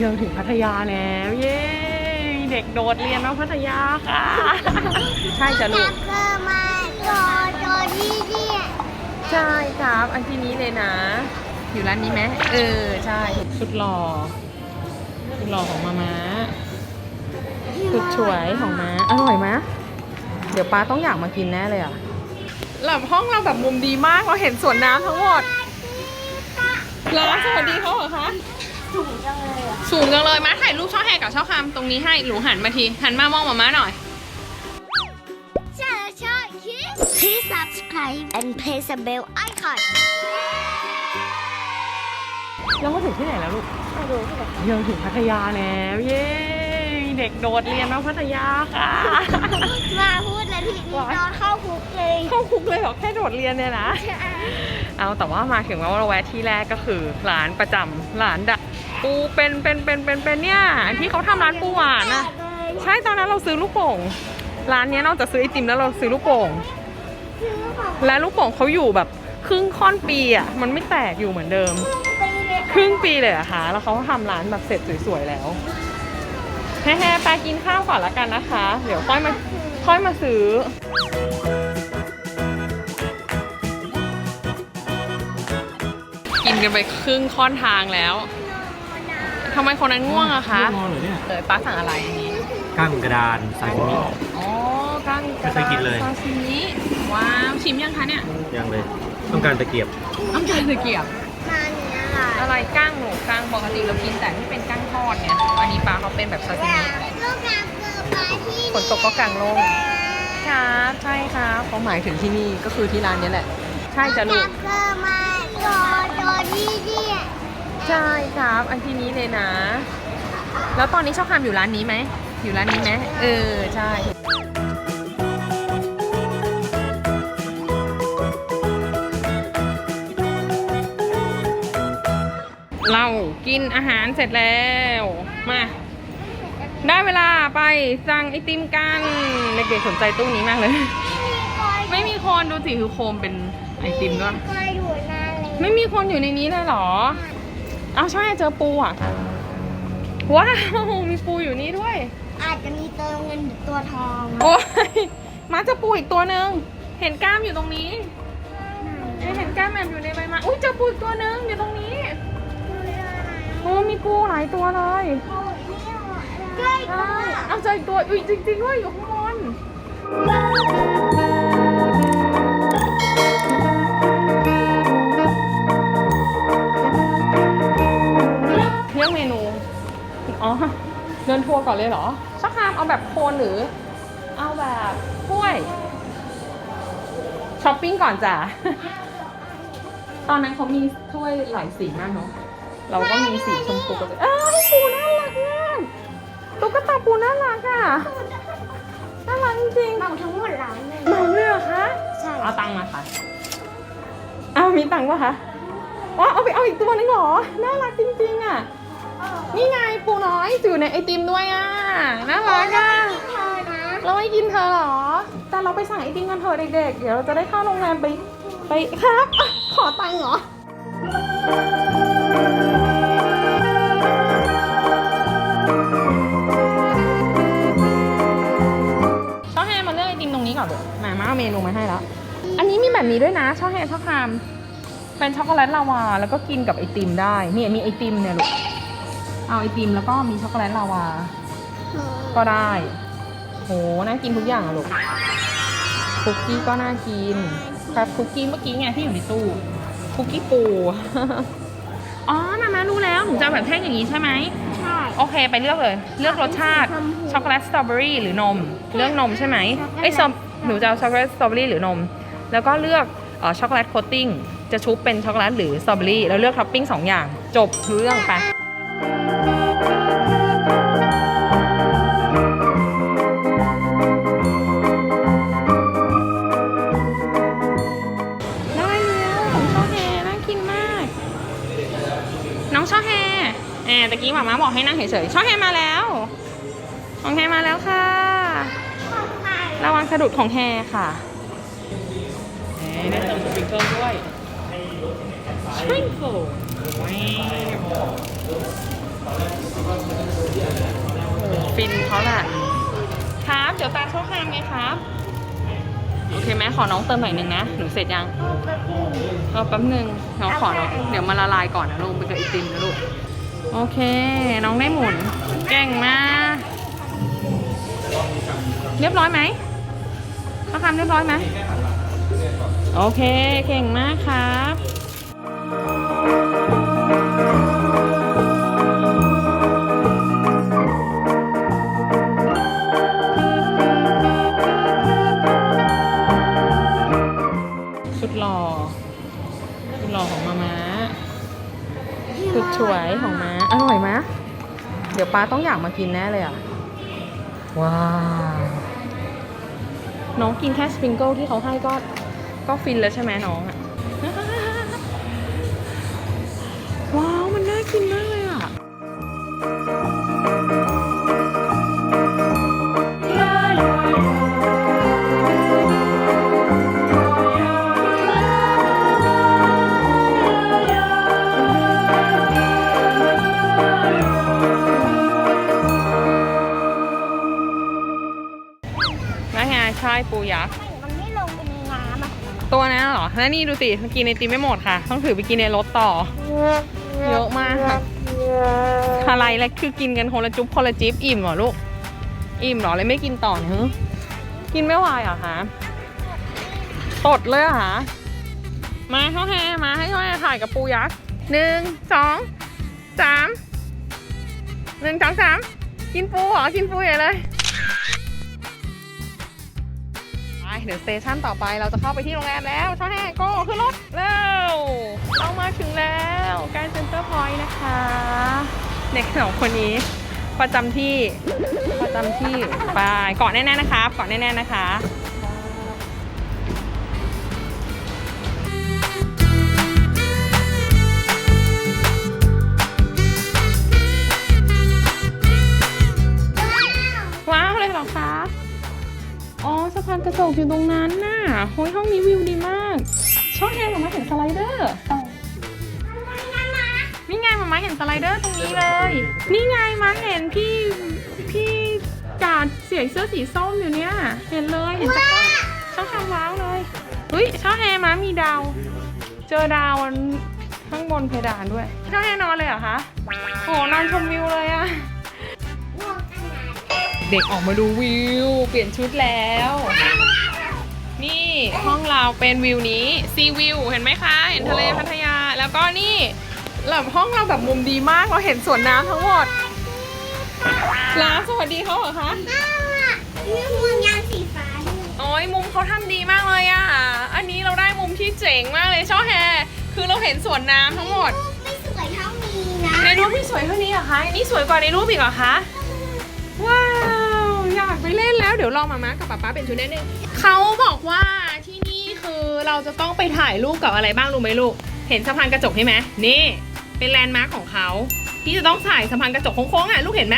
เที่ยวถึงพัทยาแล้วเย้มีเด็กโดดเรียนมาพัทยาค่ะ ใช่จ้ะลูกเกิดมาโดนโดนที่เนี่ใช่ครับอันที่นี้เลยนะ อยู่ร้านนี้ไหมเออใช่ชุดหล่อชุดหล่อของมาม้าชุดช่วยของม้าอร่อยไหมเดี๋ยวป้าต้องอยากมากินแน่เลยอะหลับห้องเราแบบมุมดีมากเราเห็นสวนน้ำทั้งหมดร้านสวัสดีเขาเหรอคะ สูงจังเลยอะสูงจังเลยมาถ่ายรูปช่อแฮกับช่อคำตรงนี้ให้หนูหันมาทีหันมามองมาม้าหน่อยใช่ใช่คิด Please subscribe and press the bell icon เรามาถึงที่ไหนแล้วลูกมาดูที่ไหนเราถึงพัทยาแล้วเย้มีเด็กโดดเรียนมาพัทยาค่ะ มาพูดแล้วทีนี้นอนเข้าคุกเลยเข้าคุกเลยเหรอแค่โดดเรียนเนี่ยนะ เอาแต่ว่ามาถึงแล้วเราแวะที่แรกก็คือร้านประจำร้านดะ ปูเป็นเป็นเป็นเป็นเป็นเนี่ยที่เขาทำร้านปูหวานนะใช่ตอนนั้นเราซื้อลูกโป่งร้านนี้นอกจากซื้อไอติมแล้วเราซื้อลูกโป่งและลูกโป่งเขาอยู่แบบครึ่งค่อนปีอะมันไม่แตกอยู่เหมือนเดิม ครึ่งปีเลยอะคะแล้วเขาทำร้านแบบเสร็จสวยๆแล้วแฮ่ๆไปกินข้าวก่อนละกันนะคะ เดี๋ยวค่อยมาค่อยมาซื้อกินกันไปครึ่งค่อนทางแล้วำไมคนนั้นง่วงอะคะนอนเหรอเนี่ยเออป้าสั่งอะไรอันนี้กั้งกระดานซาชิมิ อ๋อกั้งไม่เคยกินเลย ซาชิมิว้าวชิมยังคะเนี่ยยังเลย ต้องการตะเกียบต้องการตะเกียบมาเนี้ยอะไรอะไรกั้งหนูกั้งปกติเรากินแต่ที่เป็นกั้งทอดเนี่ยอันนี้ปลาเขาเป็นแบบซาชิมิลูกน้ำเกิดมาที่ฝนตกก็กลางลงครับใช่ครับเขาหมายถึงที่นี่ก็คือที่ร้านนี้แหละ ใช่จ้ะลูก น้ำเกิดมาโดนโดนที่เนี่ย ใช่ครับ อันที่นี้เลยนะ แล้วตอนนี้ชอบคามอยู่ร้านนี้ไหม อยู่ร้านนี้ไหมเออ ใช่เรากินอาหารเสร็จแล้ว มา ได้เวลาไปสั่งไอติมกันเด็กๆสนใจตู้นี้มากเลย ไม่มีคนดูสิคือโคมเป็นไอติมด้วยเคยอยู่นานเลยไม่มีคนอยู่ในนี้เลยเหรอเอาใช่เจอปูอะ ว้าวมีปูอยู่นี่ด้วย อาจจะมีตัวเงินหรือตัวทองโอ้ยมาเจอปูอีกตัวหนึ่งเห็นกล้ามอยู่ตรงนี้เห็นกล้ามแอบอยู่ในใบไม้อุ้ยเจอปูอีกตัวหนึ่งอยู่ตรงนี้โอ้มีปูหลายตัวเลยใกล้ใช่เอาเจออีกตัวอุ้ยจริงๆด้วยอยู่ข้างบน อ๋อ เดินทัวร์ก่อนเลยเหรอชักคามเอาแบบโคนหรือ เอาแบบถ้วย ช้อปปิ้งก่อนจ้ะ ตอนนั้นเขามีถ้วยหลายสีมากเนาะ เราก็มีสีชมพูกับเอ้ยปูน่ารักมากตุ๊กตาปูน่ารักอะ น่ารักจริงเหมาทั้งหมดร้านเลยๆเหมาเลยเหรอคะ ใช่เอาตังค์มาค่ะ เอามีตังค์ปะคะ ว้าเอาไปเอาอีกตัวนึงเหรอ น่ารักจริงๆอะ นี่ไงปูน้อยอยู่ในไอติมด้วยอะน่ารักอะเธอนะเราไม่กินเธอเหรอ แต่เราไปสั่งไอติมกันเถอะเด็กๆ เดี๋ยวเราจะได้เข้าโรงแรมไปไปครับอะขอตังค์เหรอช่อแฮมาเลือกไอติมตรงนี้ก่อนเดี๋ยวมามาเอาเมนูมาให้แล้ว อันนี้มีแบบนี้ด้วยนะช่อแฮช่อคามเป็นช็อกโกแลตลาวาแล้วก็กินกับไอติมได้เนี่ยมีไอติมเนี่ยลูก เอาไอติมแล้วก็มีช็อกโกแลตลาวา ก็ได้ โห น่ากินทุกอย่างอะลูก คุกกี้ก็น่ากินครับคุกกี้เมื่อกี้ไงที่อยู่ในตู้ คุกกี้ปู อ๋อ มามารู้แล้ว หนูจะเอาแบบแท่งอย่างนี้ใช่ไหม ใช่โอเค ไปเลือกเลย เลือกรสชาติ ช็อกโกแลตสตรอเบอรี่หรือนม เลือกนมใช่ไหมเอ้ยซอมหนูจะเอาช็อกโกแลตสตรอเบอรี่หรือนม แล้วก็เลือกเอ่อช็อกโกแลตโคตติ้ง จะชุบเป็นช็อกโกแลตหรือสตรอเบอรี่ แล้วเลือกท็อปปิ้งสองอย่าง จบรู้เรื่องไป ช่อแฮแอบตะกี้หมาม้าบอกให้นั่งเฉยๆช่อแฮมาแล้ว ของแฮมาแล้วค่ะระวังสะดุดของแฮค่ะแหมได้เติมสปริงเกิลด้วยสปริงเกิลฟินเขาแหละครับ เดี๋ยวตาโชว์คามไงครับ โอเคไหมขอน้องเติมหน่อยหนึ่งนะ หนูเสร็จยังรอแป๊บหนึงน้องขอน้องเดี๋ยวมาละลายก่อนนะลูกไปกับไอติมนะลูก โอเค น้องได้หมุน เก่งมาก เรียบร้อยไหมเขาทำเรียบร้อยไหมโอเค เก่งมากครับ สุดสวยของม้าอร่อยไหมเดี๋ยวป้าต้องอยากมากินแน่เลยอะ ว้าวน้องกินแค่สปริงเกิลที่เขาให้ก็ก็ฟินแล้วใช่ไหมน้องอะว้ แล้วนี่ดูสิมันกินไอติมไม่หมดค่ะ ต้องถือไปกินในรถต่อ เยอะมากค่ะอะไรแล้วคือกินกันคนละจุ๊บคนละจิ๊บอิ่มเหรอลูก อิ่มเหรอเลยไม่กินต่อเนี่ยฮึกินไม่ไหวเหรอคะตดเลยเหรอคะมาเข้าแฮมาให้เข้าแฮถ่ายกับปูยักษ์หนึ่งสองสามหนึ่งสองสามกินปูเหรอกินปูใหญ่เลย เดี๋ยวสเตชันต่อไปเราจะเข้าไปที่โรงแรมแล้วช่อแห้งโก้ขึ้นรถเร็วเรามาถึงแล้วการเซ็นเตอร์พอยต์นะคะเด็กสองคนนี้ประจำที่ประจำที่ไปเกาะแน่ๆนะครับเกาะแน่ๆนะคะว้าวเลยเหรอคะ อ๋อสะพานกระจกอยู่ตรงนั้นน่ะโอ้ยห้องนี้วิวดีมากชอบแฮงมาเห็นสไลเดอร์ นี่ไงมามาเห็นสไลเดอร์ตรงนี้เลย นี่ไงมาเห็นพี่พี่กาดเสียเสื้อสีส้มอยู่เนี่ย เห็นเลยเห็นจากช่องทางว้าวเลยเฮ้ยช่องแฮมามีดาว เจอดาวข้างบนเพดานด้วยช่องแฮนอนเลยเหรอคะโอ้นอนชมวิวเลยอะ ด็กออกมาดูวิว เปลี่ยนชุดแล้ว นี่ห้องเราเป็นวิวนี้ซีวิวเห็นไหมคะ เห็นทะเลพัทยา แล้วก็นี่แบบห้องเราแบบมุมดีมากเราเห็นสวนน้ำทั้งหมดลาสวัสดีเขาเหรอคะนี่ห่วงยางสีฟ้าด้วยโอ้ยมุมเขาทำดีมากเลยอะ อันนี้เราได้มุมที่เจ๋งมากเลยช่อแฮคือเราเห็นสวนน้ำทั้งหมด ไม่สวยเท่านี้นะ ในรูปที่สวยเท่านี้เหรอคะอันนี้สวยกว่าในรูปอีกเหรอคะว้าวอยาก ไปเล่นแล้วเดี๋ยวรองมาม่ากับป๊าป๊าเป็นชุดนิดนึงเขาบอกว่าที่นี่คือเราจะต้องไปถ่ายรูปกับอะไรบ้างรู้ไหมลูก เห็นสะพานกระจกใช่ไหมนี่เป็นแลนด์มาร์คของเขาที่จะต้องถ่ายสะพานกระจกโค้งๆอะลูกเห็นไหม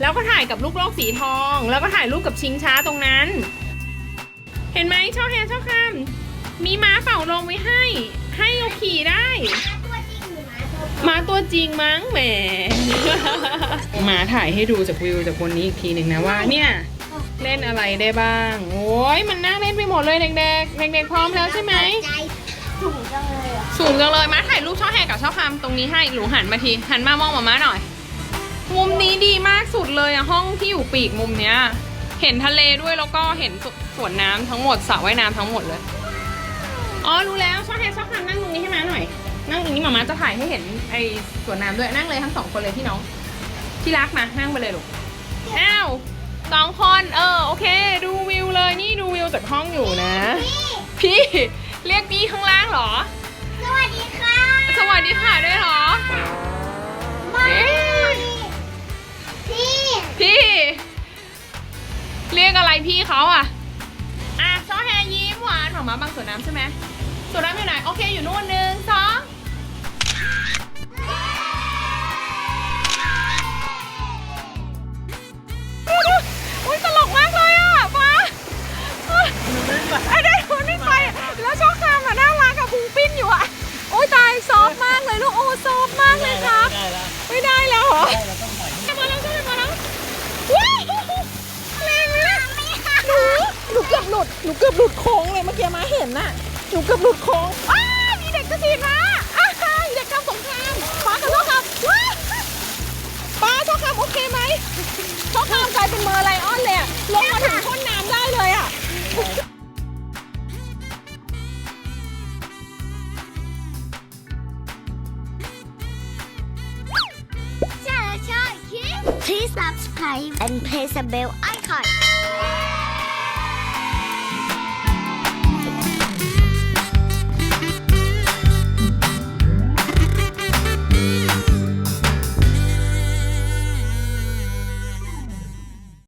แล้วก็ถ่ายกับลูกโลกสีทอง แล้วก็ถ่ายรูปกับชิงช้าตรงนั้น เห็นไหมชอบแฮชอบคำมีม้าเป่าลมไว้ให้ ให้เราขี่ได้มาตัวมาตัวจริงมั้งแหม มาถ่ายให้ดูจากวิวจากบนนี้อีกทีหนึ่งนะว่าเนี่ย เล่นอะไรได้บ้าง โอ้ยมันน่าเล่นไปหมดเลยเด็กๆ เด็กๆพร้อมแล้วใช่ไหมใจถุงจังเลยอะสูงจังเลยมาถ่ายรูปช่อแหกกับช่อคำตรงนี้ให้หนูหันมาทีหันมามองมาม่าหน่อย มุมนี้ดีมากสุดเลยอะห้องที่อยู่ปีกมุมเนี้ย เห็นทะเลด้วยแล้วก็เห็นสวนน้ำทั้งหมดสระว่ายน้ำทั้งหมดเลย อ๋อรู้แล้วช่อแหกช่อคำนั่งตรงนี้ให้มาหน่อย นั่งตรงนี้มาม่าจะถ่ายให้เห็นไอสวนน้ำด้วยนั่งเลยทั้งสองคนเลยพี่น้องที่รักมานั่งไปเลยลูกอ้าว สองคน เออ โอเค ดูวิวเลย นี่ดูวิวจากห้องอยู่นะ พี่ เรียกพี่ข้างล่างเหรอ สวัสดีค่ะ สวัสดีค่ะด้วยเหรอมาเอ๊ะพี่ พี่ เรียกอะไรพี่เขาอะ อะช่อแฮยิ้มหวานหมามาบางสวนน้ำใช่ไหมสวนน้ำอยู่ไหน โอเค อยู่นู่นหนึ่งสอง รอมาแล้วมาแล้วหนูเกือบหลุดหนูเกือบหลุดโค้งเลยเมื่อกี้มาเห็นน่ะหนูเกือบหลุดโค้งมีเด็กกระสีมามีเด็กกำสงครามปลากับโลครับว้าปลาโลครัโอเคไหมโลครับกลายเป็นเมอร์ไลออนเลยลงมาถึงพ้นน้ำได้เลยอะ Please subscribe and press the bell icon